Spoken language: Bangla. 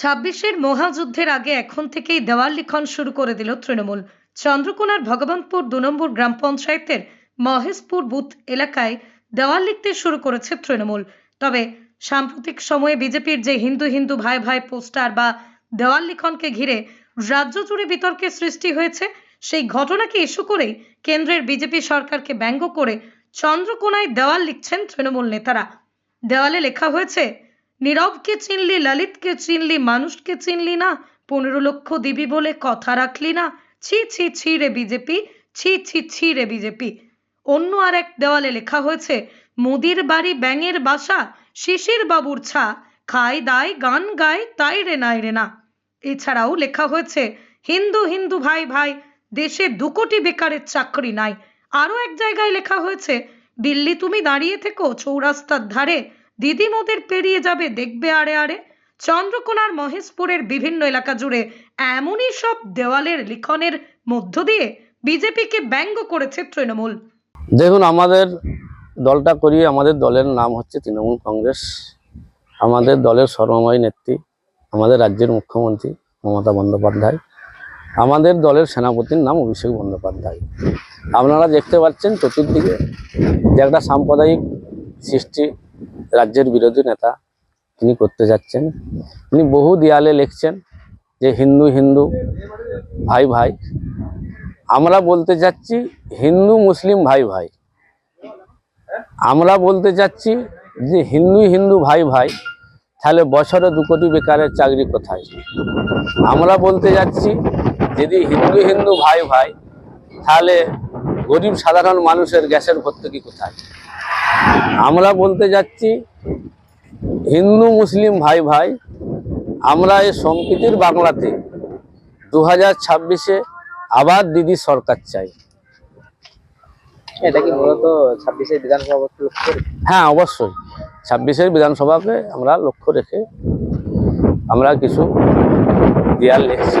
ছাব্বিশের মহাযুদ্ধের আগে এখন থেকেই দেওয়াল লিখন শুরু করে দিল তৃণমূল। চন্দ্রকোনার ভগবানপুর দু নম্বর গ্রাম পঞ্চায়েতের মহেশপুর বুথ এলাকায় দেওয়াল লিখতে শুরু করেছে তৃণমূল। তবে সাম্প্রতিক সময়ে বিজেপির যে হিন্দু হিন্দু ভাই ভাই পোস্টার বা দেওয়াল লিখনকে ঘিরে রাজ্য জুড়ে বিতর্কের সৃষ্টি হয়েছে, সেই ঘটনাকে ইস্যু করেই কেন্দ্রের বিজেপি সরকারকে ব্যঙ্গ করে চন্দ্রকোনায় দেওয়াল লিখছেন তৃণমূল নেতারা। দেওয়ালে লেখা হয়েছে নীরবকে চিনলি, ললিতকে চিনলি, মানুষকে চিনলি না। পনেরো লক্ষ দিবি বলে কথা রাখলি না। ছি ছি ছি রে বিজেপি, ছি ছি ছি রে বিজেপি। অন্য আর এক দেওয়ালে লেখা হয়েছে, মোদির বাড়ি ব্যাঙের বাসা, শিশির বাবুর ছা। খাই দায় গান গায় তাই রে নাই রে না। এছাড়াও লেখা হয়েছে, হিন্দু হিন্দু ভাই ভাই, দেশে দু কোটি বেকারের চাকরি নাই। আরও এক জায়গায় লেখা হয়েছে, দিল্লি তুমি দাঁড়িয়ে থেকো চৌরাস্তার ধারে দিদি মোদের পেরিয়ে যাবে দেখবে আড়ে আড়ে। চন্দ্রকোনার মহেশপুরের বিভিন্ন এলাকা জুড়ে এমনই সব দেওয়ালের লিখনের মধ্য দিয়ে বিজেপিকে ব্যঙ্গ করেছে তৃণমূল। দেখুন, আমাদের দলটা করি আমাদের দলের নাম হচ্ছে তৃণমূল কংগ্রেস। আমাদের দলের সর্বময় নেত্রী, আমাদের রাজ্যের মুখ্যমন্ত্রী মমতা বন্দ্যোপাধ্যায়। আমাদের দলের সেনাপতির নাম অভিষেক বন্দ্যোপাধ্যায়। আপনারা দেখতে পাচ্ছেন চতুর্দিকে যে একটা সাম্প্রদায়িক সৃষ্টি রাজ্যের বিরোধী নেতা তিনি করতে যাচ্ছেন। তিনি বহু দেয়ালে লিখছেন যে, হিন্দু হিন্দু, ভাই ভাই, আমরা বলতে চাচ্ছি হিন্দু, মুসলিম, ভাই ভাই। আমরা বলতে চাচ্ছি যে, হিন্দু হিন্দু, ভাই ভাই, তাহলে বছরে দু কোটি বেকারের চাকরি কোথায়? আমরা বলতে যাচ্ছি, যদি হিন্দু হিন্দু, ভাই ভাই, তাহলে গরিব সাধারণ মানুষের গ্যাসের ভর্তুকি কোথায়? আমরা বলতে যাচ্ছি হিন্দু মুসলিম ভাই ভাই আমরা এই সম্প্রীতির বাংলাতে দু হাজার ছাব্বিশে আবার দিদি সরকার চাই। এটা কি মূলত ছাব্বিশের বিধানসভা লক্ষ্য হ্যাঁ অবশ্যই। ছাব্বিশের বিধানসভাকে আমরা লক্ষ্য রেখে আমরা কিছু দেয়াল লিখছি।